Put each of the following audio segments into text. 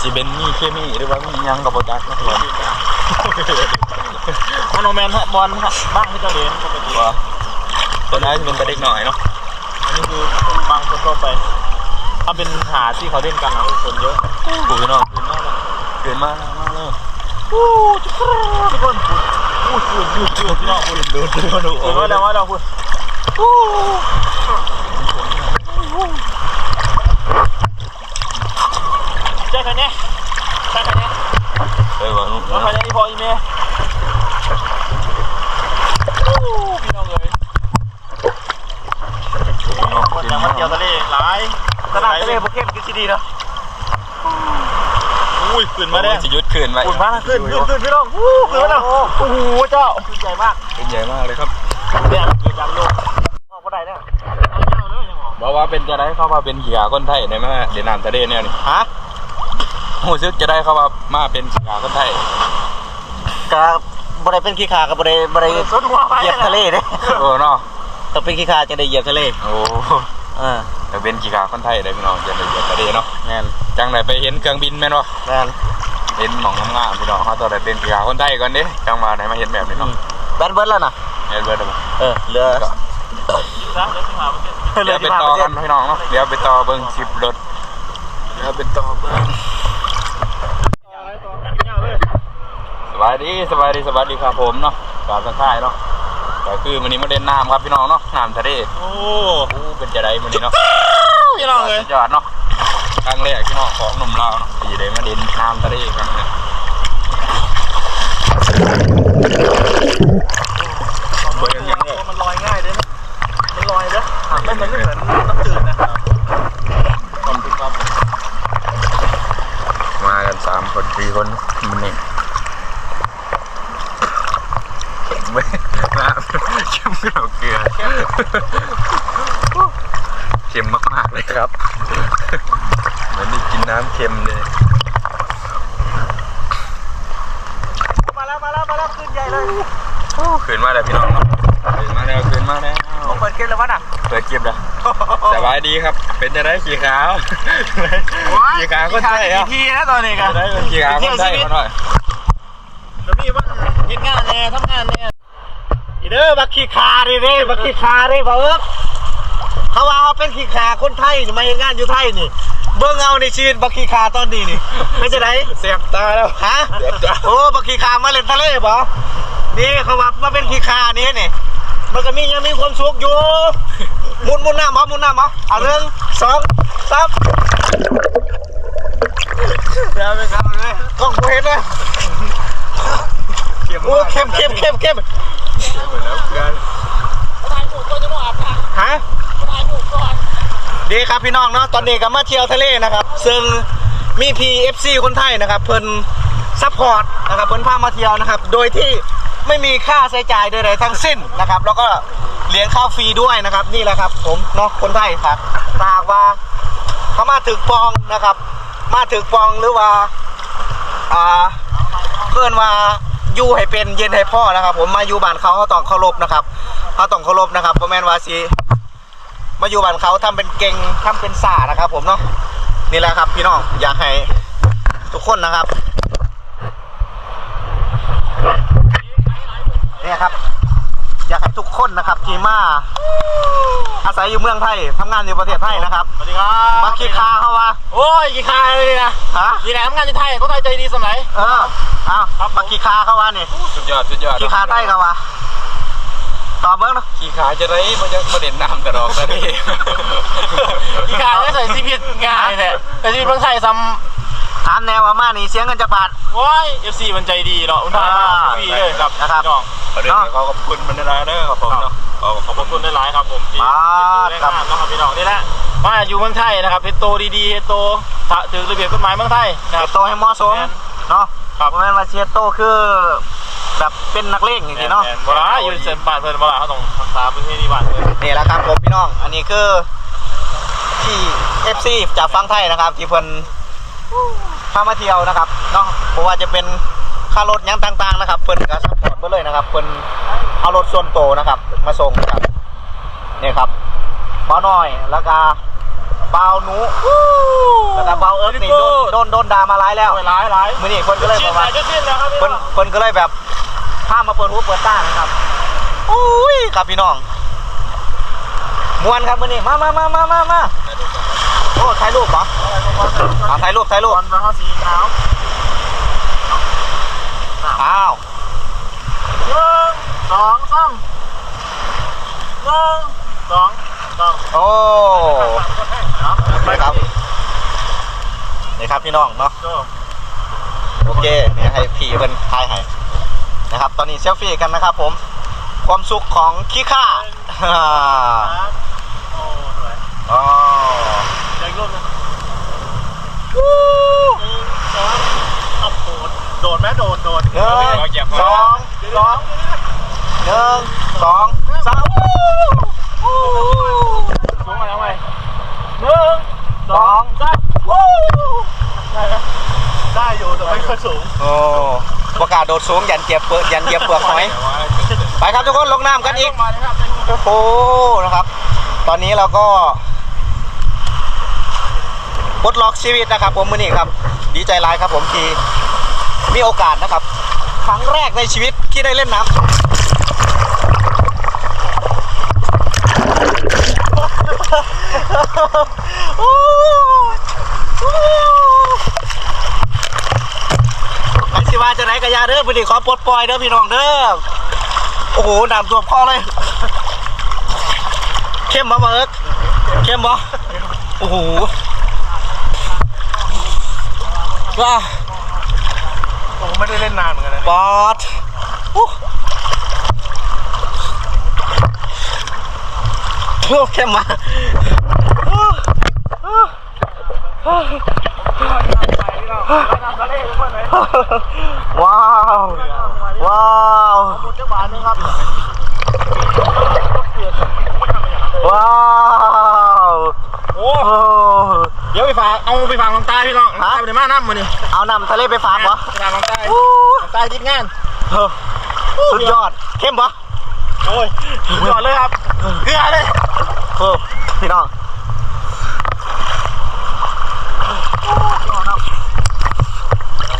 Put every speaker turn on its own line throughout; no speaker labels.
สิเป็นมีเคมีหรือว่ามีหยังกับโปรจักนะครับ
มโนแมนฮะบอลฮะบ้างที่เจ้าเด่นปกติ
ว่าตัวนั้นจะเป็นกระเด็กหน่อยเนาะ
อันนี้คือบางคนทั่วไป ถ้าเป็นหาที่เขาเล่นกันนะคนเยอะ
กูพี่น้องเกินมากมากเลย
อู้จุ๊บทุกคนพูดพูดพูดพูดพี่น้องพูด
ดูดูดู
พูดว่าแล้วว่าเราพูดอู้ เจ๊คันนี้ใช่คันนี้
เออว่าลูก
แล้วคันนี้อีพออีเมย์อู้พี่น้องเลยคนยังมาเที่ยวทะเลหลายตลาดทะเลโปเกมกินซีดีเนาะอุ้ยขึ้นมา
มา
ได้
ได้จะยุดคืนไว้
ขึ้นมาขึ้นขึ้นขึ้นพี่น้องอู้ขึ้นมาแล้วโอ้โหเจ้าขึ้นใหญ่มาก
เป็นใหญ่มากเลยครับ
เนี่ยเกิดยางโลกออกมาได้เนี่ยเอาเจ้าเลยยังออก
บอกว่าเป็นจะได้เข้ามาเป็นขี่ขาคนไทยในมาเดนน้ำทะเลเนี่ยนี่
ฮะ
หูซึกจะได้เข้ามามาเป็นขี่ขาคนไทย
กับบริเป็นขี้ขากับบริบริ
สดหัวไป
เหยียบทะเลเด้
โอ้เนาะ
ต้องเป็นขี้ขาจะได้เหยียบทะเล
โอ้
เออ
แต่เป็นขี่ขาคนไทยได้พี่น้องจะได้เหยียบทะเลเนาะ
แมน
จังไหนไปเห็นเครื่องบินแม่นวะ
แมน
เห็นหมองงามๆพี่น้องเขาตัวไหนเป็นขี่ขาคนไทยก่อนดิจังมาไหนมาเห็นแบบนี้เนาะ
แบนเบิร์ดแล้วนะ
เห็นเบิร์ดบ่
เออเหลือ
ซะเดี๋ยวสิหาเพื่อน
เดี๋ยวไปต่อกันพี่น้องเนาะเดี๋ยวไปต่อเบิ้งสิบรถเดี๋ยวไปต่อเบิ้งส บายดีสบายดีสบายดีครับผมเนาะกาบสังค่ายเนาะก็คือวันนี้มาเล่นน้ำครับพี่น้องเนาะน้ำทะเล
โอ้
อู้เป็นจะได้วันนี้เนาะ
พี่น้องเลย
สุดยอดเนาะครั้งแรกพี่น้องของหนุ่มลาวเนาะที่ได้มาเล่นน้ำทะเลครั้งแรกเบิ้งยังเลย
มันลอยง่ายเลยนะมันลอยเด้อไม่เหมือนไม่เหมือนน้ำจืดนะ
ขอบคุณครับมากันสามคนสี่คนมันนี่ไม่น้ำเข้มกับเกลือเค็มมากๆเลยครับ เหมือนได้กินน้ำเค็มเลย
มาแล้วมาแล้วมาแล้วขึ้นใหญ่เลย
คืนมาแล้วพี่น้องเนาะคืนมาแล้วคืนมาแล้ว
ผมเปิดเกมแล้ววะน่ะ
เปิดเก็บแล้วสบายดีครับ เป็นจะได้ขี่ขาวขี่ขาวก็ใช่ครับ
ทีนะตอนนี้กัน
ได้เป็นขี่ขาวก็ใช่เขาหน่อย
แล้วพี่ว่าเฮ็ดงานแน่ทำงานแน่อีเด้อบักขี้คาดิเด้บักขี้คาดิเพิ่ม
เขาว่าเขาเป็นขี้ขาคนไทยนี่มาเฮ็ดงานอยู่ไทยนี่ เบิ่งเอาในชีวิตบักขี้ขาตอนนี้นี่ไม่ใช่ไหน
เสียบตาแล้ว
ฮะ
เดี๋ยวจ้ะ
โอ้บักขี้ขามาเล่นทะเลบ่นี่เขาว่ามาเป็นขี้ขานี่นี่มันก็มียังมีความสุขอยู่หมุนหมุนหน้ามาหมุนหน้ามาเอาหนึ่งสองสาม
แล้วไปครับเลย
กล้องกูเห็นเลย
เค็ม
โอ้เข้มเข้มเข้มเข้ม
เข้มไปแล้วกัน
ฮะ ดีครับพี่น้องเนาะตอนนี้ก็มาเที่ยวทะเลนะครับ ซึ่งมี PFC คนไทยนะครับ เพิ่นซัพพอร์ตนะครับเพิ่นพามาเที่ยวนะครับ โดยที่ไม่มีค่าใช้จ่ายใดๆทั้งสิ้นนะครับ แล้วก็เลี้ยงข้าวฟรีด้วยนะครับ นี่แหละครับ ผมเนาะคนไทยครับถ้ากว่าเขามาถึกปองนะครับ มาถึกปองหรือว่าอ่าเพื่อนว่าอยู่ให้เป็นเย็นให้พ่อนะครับ ผมมาอยู่บ้านเขาเขาต้องเคารพนะครับเขาต้องเคารพนะครับเพราะแม่นว่าสิ มาอยู่บ้านเขาทำเป็นเก่งทำเป็นสานะครับ ผมเนาะนี่แหละครับ พี่น้องอยากให้ทุกคนนะครับเนี่ยครับ อยากให้ทุกคนนะครับที่มาอาศัยอยู่เมืองไทยทำงานอยู่ประเทศไทยนะครับ
สวัสดีครับ
มาคิดคาเขาว่า
โอ้ยกี่คาเลยนะ
ฮะ
กี่แหนทำงานที่ไทยเขาไทยใจดีสมัย
เออเอามาคิดคาเขาว่านี่
สุดยอดสุดยอด
คิดคาไทยเขาว่า ตอบเบิ้งเนาะ
ขี่ขาจะได้มันจะประเด็นน้ำกระดอกตะนี่
กี่คาไม่ใส่ซีพีง่ายแท้แต่ซีพีเมืองไทยซ้
ถามแนวว่ามานี่เสียเงินจะบาทำ
โอ้ยเอฟซีมันใจดีเนาะมันพามาฟรีเลยครับ
นะครับ
น้อง
ประเด็นเขาขอบคุณมันได้เด้อครับผมเนาะขอบ
ขอบคุณหลายๆครับผมที่
มา
เป็นตัวแรงงานนะครับพี่น้องนี่แหละมาอยู่เมืองไทยนะครับเฮดโตดีๆเฮดโตถ้าถือระเบียบกฎหมายเมืองไทยนะค
เฮ็
รั
ด
บ
โตให้เหมาะสม
แม่น
เนาะ
ครับ
เพราะแม่นว่าเชียโตคือ แบบเป็นนักเลงจริงๆเนาะ
แม่เวลาอยู่เซนบ้านเพิ่นเวลาเขาต้องรักษาประเทศที่บ้านเพิ่น
นี่แหละครับผมพี่น้อง อันนี้คือที่ FC จากฟังไทยนะครับ ที่เพิ่นพามาเที่ยวนะครับเนาะเพราะว่าจะเป็นค่ารถหยังต่าง ๆ นะครับเพิ่นก็ซัพพอร์ตเบิ่เลยนะครับเพิ่นเอารถส่วนโตวนะครับ มาส่งนะครับนี่ครับหมอน้อยแล้วก็เบาหนูแล้วก็เบาเอิร์กนี่โดนโดนโดนด่ามาหลายแล้ว
หลายหลาย
มือนี่คนก็เลย
ชิ้
บ
น
อก
ไหน
ว่า
จะชิ้นแล้วครับพี่
คนคนก็เลยแบบ พามาเปิดหูเปิดตานะครับอุ้ยครับพี่น้องมวนครับมือนี่มามามามามามาโอ้ถ่ายรูปเหรออ่าถ่ายรูปถ่ายรูป
ตอนมาเข้าสีขาว
อ้าว
หนึ่งสองสามหนึ่งสองสาม
โอ้
ไป
นี่ครับนี่ครับพี่น้องเนาะ
โจ้
โอเคเนี่ยให้พี่เป็นทายให้ นะครับ ตอนนี้เซลฟี่กันนะครับผม ความสุขของขี้ข้าอ่า
ครับโอ้สวย
อ๋อ
เดี๋ยวอีกรูปหนึงหนึ่งสองเอาโดดโดดไหมโดดโดด
หนึ่งสอง
เดี๋ยว
หนึ่งสองสาม
สูงมาแล้วไหมหนึ่ง
สอง
สามได้ไหมได้อยู่แต่ไม่ค่อยสูง
โอ้ประกาโดดสูงยันเกียบเปลือกยันเหยียบเปลือกหอย ไปครับทุกคนลงน้ำกันอีกโอ้โหนะครับ ตอนนี้เราก็ปลดล็อกชีวิตนะครับ ผมมือนี้ครับ ดีใจร้ายครับผมที่มีโอกาสนะครับ ครั้งแรกในชีวิตที่ได้เล่นน้ำโอ้โอ้ไอ้สิ ว่าจะไหนกระยาเด้อพอดีขอปลดปล่อยเด้อพี่น้องเด้อโอ้โหน้ำท่วมคอเลย เข้มบ่มาเอิกเข้มบ่โอ้โหว้า
ผมไม่ได้เล่นนานเหมือนกันนะ
ปอดอู้โอ้เข้มมา ว้าว ว้าว
เจ้าบ้านนึงครับ
ว้าว
โอ้
โอ้
เดี๋ยวไปฝากเอาไปฝากลงใต้พี่น้องลงใต้ไปในมาน้ำมานี่
เอานำทะเลไปฝากวะ
ไปฝากลงใต้
อู้
ลงใต้ทิศงาน
เออสุดยอดเข้มปะ
โอ้ยสุดยอดเลยครับเกลือเลย
เออพี่น้อง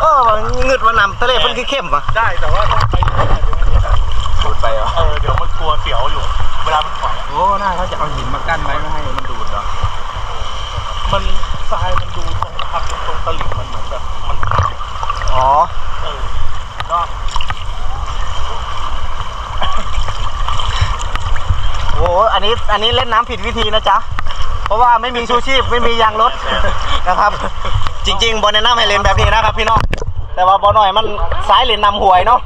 เออมันเงึดว่านำทะเล มันคือเข้มปะ
ได้แต่ว่าต้องไปเดี๋ยวมันเดี๋ยวมัน
ดูดไปเหรอ
เออเดี๋ยวมันกลัวเสียวอยู่ เวลามันปล่อย
โอ้น่าเขาจะเอาหินมากั้นไว้ไม่ให้มันดูดเหรอ
มันทรายมันดูตรงทำตรงตลิ่งมันเหมือนแบบมัน
อ๋อ
เออเนาะ
โอ้โหอันนี้อันนี้เล่นน้ำผิดวิธีนะจ๊ะ เพราะว่าไม่มีชูชีพไม่มียางรถนะครับ จริง ๆบอลแนะนำให้เล่นแบบนี้นะครับพี่น้อง แต่ว่าบอลหน่อยมันสายเล่นนำหวยเนาะ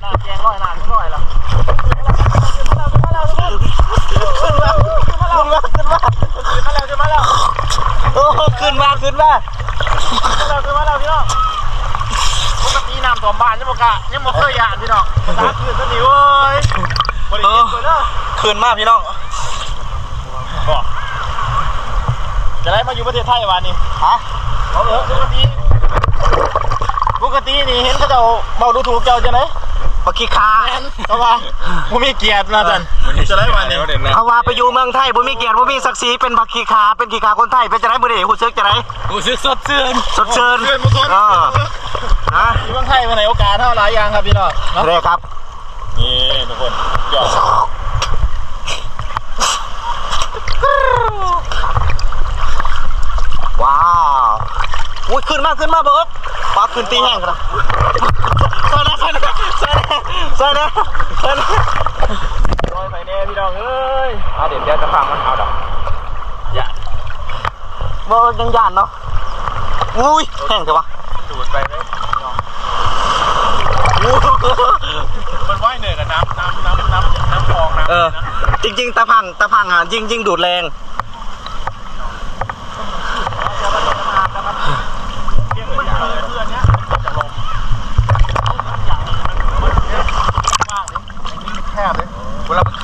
หน้าแกงร้อยหน้าไม่ร้อยละ
ขึ้นมาขึ้นมาขึ้นมาขึ้นมา
ขึ้นมาแล้วขึ้นมาแล้ว
โอ้ขึ้นมาขึ้นมา
ขึ้นมาแล้วขึ้นมาแล้วพี่น้องปกติน้ำท่วมบ้านยังบ่กะยังบ่เคยยานพี่น้องภาษาคืนสนิเว้ยบริกินไปเด้อ
ขึ้นมาพี่น้อง
บอกจะได้มาอยู่ประเทศไทยวันนี้
ฮะ
เอาเออปกติป กตินี่เห็นเขาเจ้าเมาดูถูกเจ้าจะไหน
ปากกีคา
แม่นเขาว่าผมมีเกียรตินะท่านจะได้วันนี้
เด่นแล้ว
เขาว่าไปอยู่เมืองไทยบ่มีเกียรติบ่มีศักดิ์ศรีเป็นบักขีคาเป็นขีคาคนไทยเป็นจะได้บ่ได้ฮู้สึกจะได้
กูซื้อสดเสื้อ
สดเชิญ
เพื่อนมุสลิม
อ่าฮะ
อยู่เมืองไทยมาไหนโอกาสเท่าหลายอย่างครับพี่น้องเนาะ
เลยครับ
นี่ทุกคนยอด
ว้าวอุ้ยขึ้นมาขึ้นมาเบิร์ดปลา ขึ้นตีแห้งกันนะใส่นะใส่นะใส่นะใส่นะใส่นะ
ร้อยไปแน่พี่น้องเอ้ย
อะเดี๋ยวเดี๋ยวจะฟังมันเอาดอกอย่า
เบิร์ดยังยานเนาะอุ้ยแห้งเถอะวะ
ดูดไปเลยพี่น้อง
อู้
มันว่ายเหนื่อยกับน้ำน้ำน้ำน้ำน้ำคลองน้ำ
เออ
นะ
จริงๆตะพังตะพังอะยิงยิงดูดแรง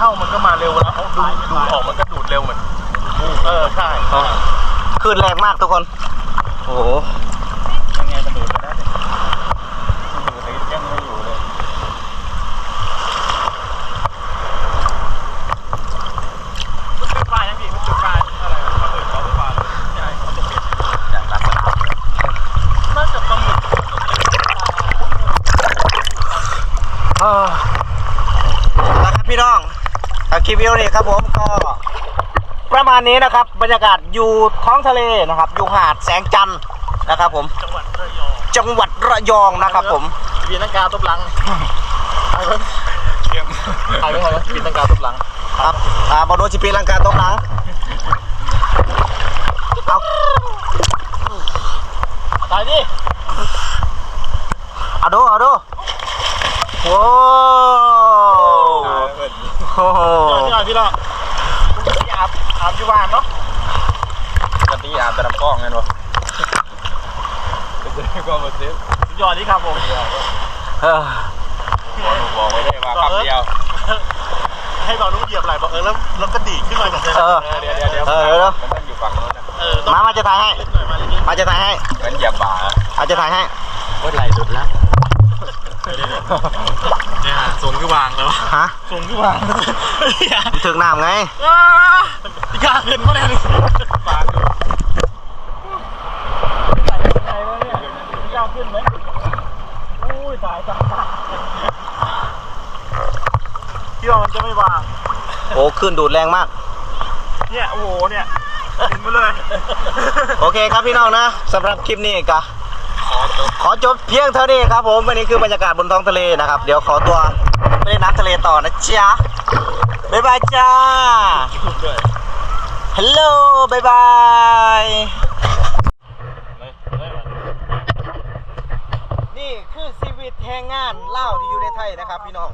เข้ามันก็มาเร็วแวลาเขาดูดูออกมันก็ดูดเร็วเหมือนเออใช่อ่า
ขึ้นแรงมากทุกคน โอ้โห
ยังไงมันดูดไปได้เลยมันดูดแต่ยังไม่อยู่เลยมันจุดไฟนะพี่มันจุดไฟอะไรมันจุดเขาไฟใช่เขาจะเปลี่ย
นจากลักษณะนอกจากปลาหมึกอ่าแล้วครับพี่น้อง ลิปวิดีโอนี้ครับผมก็ประมาณนี้นะครับ บรรยากาศอยู่ท้องทะเลนะครับ อยู่หาดแสงจันทร์นะครับ ผม
จังหวัดระยอง
จังหวัดระยองนะครับ ผม
ปีนังกาตบหลังไอ้เพิ่งไอ้เพิ่งไอ้เพิ่งปีนังกาตบหลัง
ครับอ่าบอลโดนจิปีลังกาตรงหลังเอา
ตายดิ
เอาดูเอาดูโอ้โห
พี่หน่ อยพี่หน่อยพี่อาบอาบอยู่บ้านเนาะ
กันที่อาบแต่ลำกล้องไงวะเป็นจะก็มาซื้อ
สุดยอดนี่ครับผม
เออ
บอกไว้ได้ว่าคำเดียว
ให้บอกลูกเหยียบไหลบอกเออแล้วแล้วก็ดีดขึ้นมาจากเดิม
เออ
เดี๋ยวเดี๋ยวเดี๋ยว
เออเดี๋ยวเดี๋ยว
มันต้องอยู่ฝั่งนู้นนะ
เออต้อง
มามาจะถ่ายให้
เล่นหน่อยมาเล่นนิด
มาจะถ่ายให้
เหมือนเหยียบบ่า
อาจะถ่ายให้
ว่าไหลสุดแล้ว
เนี่ยทรงที่วางแล้ว
ฮะ
ทรงที่วาง
ถึงน้ำไง
กล้าขึ้นมาแน่เลยปากอยู่ใส่ยังไงวะเนี่ยกล้าขึ้นไหมอุ้ยตายตายตายพี่ว่ามันจะไม่วาง
โอ้ขึ้นดูดแรงมาก
เนี่ยโอ้โหเนี่ยถึงมาเลย
โอเคครับพี่น้องนะสำหรับคลิปนี้ก็
ขอตัว
ขอจบเพียงเท่านี้ครับผมวันนี้คือบรรยากาศบนท้องทะเลนะครับ เดี๋ยวขอตัวไปเล่นน้ำทะเลต่อนะจ๊ะบ๊ายบายจ้าฮัลโหลบ๊ายบายนี่คือชีวิตแห่งงานเล่าที่อยู่ในไทยนะครับพี่น้อง